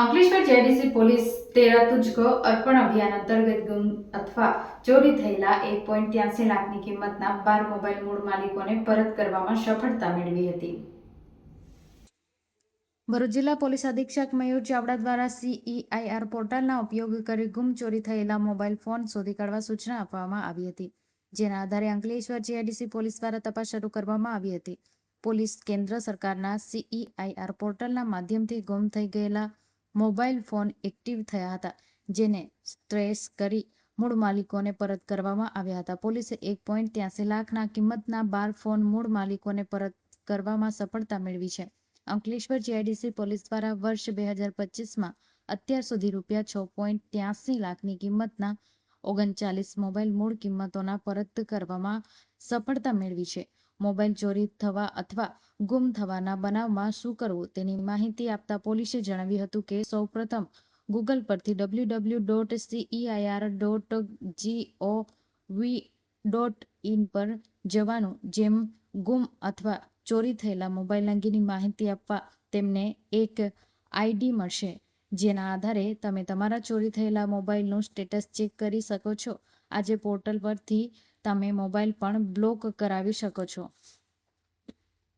Ankleshwar JDC police તેરા તુજકો અર્પણ અભિયાન અંતર્ગત ગુમ અથવા ચોરી થયેલા એક પોઈન્ટ ત્યાસી લાખની કિંમતના બાર મોબાઈલ મૂળ માલિકોને પરત કરવામાં સફળતા મેળવી હતી. ભરૂચ જિલ્લા પોલીસ અધિક્ષક મયુર ચાવડા દ્વારા સીઈઆઈઆર પોર્ટલના ઉપયોગ કરી ગુમ ચોરી થયેલા મોબાઈલ ફોન શોધી કાઢવા સૂચના આપવામાં આવી હતી, જેના આધારે અંકલેશ્વર જીઆઈડીસી પોલીસ દ્વારા તપાસ શરૂ કરવામાં આવી હતી. પોલીસ કેન્દ્ર સરકારના સીઈઆઈઆર પોર્ટલના માધ્યમથી ગુમ થઈ ગયેલા મોબાઈલ ફોન એક્ટિવ થયા હતા, જેને ટ્રેસ કરી મૂળ માલિકોને પરત કરવામાં આવ્યા હતા. પોલીસે એક પોઈન્ટ ત્યાસી લાખના કિંમતના બાર ફોન મૂળ માલિકોને પરત કરવામાં સફળતા મેળવી છે. અંકલેશ્વર જીઆઈડીસી પોલીસ દ્વારા વર્ષ બે હજાર પચીસમાં અત્યાર સુધી રૂપિયા છ પોઈન્ટ ત્યાસી લાખની કિંમતના ઓગણચાલીસ મોબાઈલ મૂળ કિંમતોના પરત કરવામાં સફળતા મેળવી છે. મોબાઈલ ચોરી થવા અથવા ગુમ થવાના બનાવમાં શું કરવું તેની માહિતી આપતા પોલીસે જણાવ્યું હતું કે સૌપ્રથમ ગૂગલ પરથી W W dot CEIR dot GOV dot in પર જવાનું જેમ ગુમ અથવા ચોરી થયેલા મોબાઈલ અંગેની માહિતી આપવા તેમને એક આઈડી મળશે. જેના આધારે તમે તમારા ચોરી થયેલા મોબાઈલનું સ્ટેટસ ચેક કરી શકો છો. આજે પોર્ટલ પરથી તમે મોબાઈલ પણ બ્લોક કરાવી શકો છો.